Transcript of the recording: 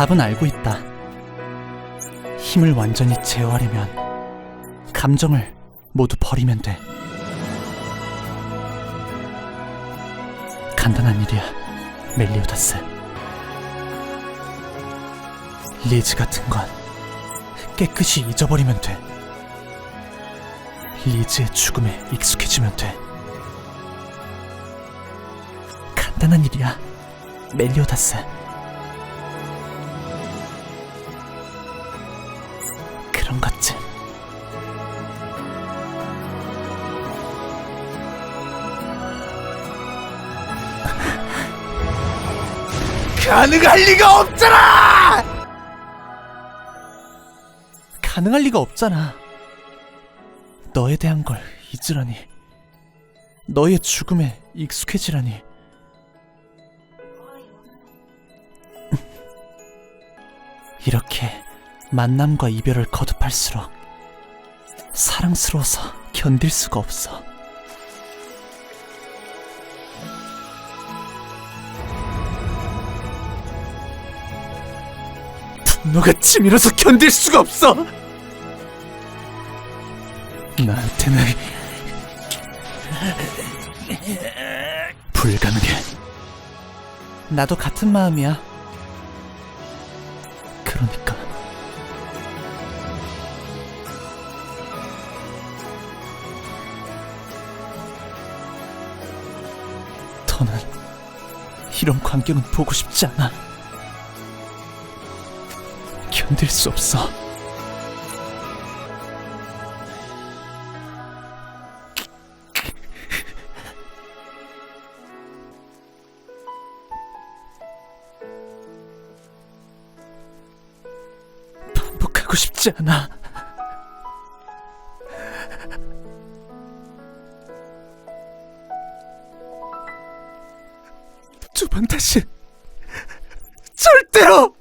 답은 알고 있다. 힘을 완전히 제어하려면 감정을 모두 버리면 돼. 간단한 일이야, 멜리오다스. 리즈 같은 건 깨끗이 잊어버리면 돼. 리즈의 죽음에 익숙해지면 돼. 간단한 일이야, 멜리오다스. 것쯤. 가능할 리가 없잖아! 가능할 리가 없잖아. 너에 대한 걸 잊으라니. 너의 죽음에 익숙해지라니. 이렇게 만남과 이별을 거듭할수록 사랑스러워서 견딜 수가 없어. 분노가 치밀어서 견딜 수가 없어. 나한테는 불가능해. 나도 같은 마음이야. 그러니까 더는 이런 광경은 보고 싶지 않아. 견딜 수 없어. 반복하고 싶지 않아. 두번 다시 절대로